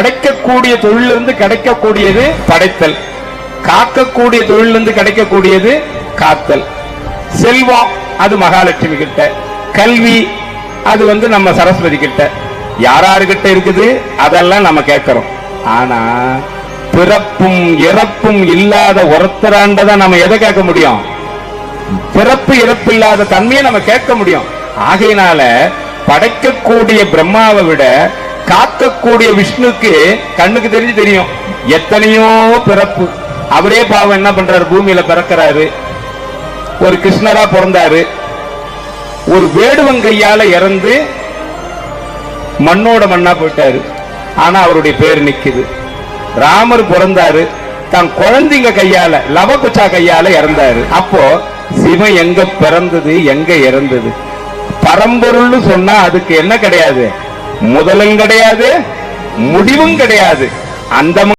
படைக்கக்கூடிய தொழிலிருந்து கிடைக்கக்கூடியது படைத்தல். காக்கக்கூடிய தொழிலிருந்து கிடைக்கக்கூடியது காத்தல். செல்வம் அது மகாலட்சுமி கிட்ட. கல்வி அது வந்து நம்ம சரஸ்வதி கிட்ட. யாராருக்கிட்ட இருக்குது? அதெல்லாம் நம்ம கேட்கிறோம். ஆனா பிறப்பும் இறப்பும் இல்லாத ஒருத்தராண்டதான் நம்ம எதை கேட்க முடியும்? பிறப்பு இறப்பு இல்லாத தன்மையை நம்ம கேட்க முடியும். ஆகையினால படைக்கக்கூடிய பிரம்மாவை விட காக்கக்கூடிய விஷ்ணுக்கு கண்ணுக்கு தெரிஞ்சு தெரியும். எத்தனையோ பிறப்பு. அவரே பாவம் என்ன பண்றாரு? பூமியில பிறக்கிறாரு. ஒரு கிருஷ்ணரா பிறந்தாரு. ஒரு வேடுவன் கையால இறந்து மண்ணோட மண்ணா போயிட்டாரு. ஆனா அவருடைய பேர் நிக்குது. ராமர் பிறந்தாரு. தன் குழந்தைங்க கையால லவகுச்சா கையால இறந்தாரு. அப்போ சிவன் எங்க பிறந்தது எங்க இறந்தது? பரம்பொருள்னு சொன்னா அதுக்கு என்ன கிடையாது? முதலும் கிடையாது முடிவும் கிடையாது. அந்த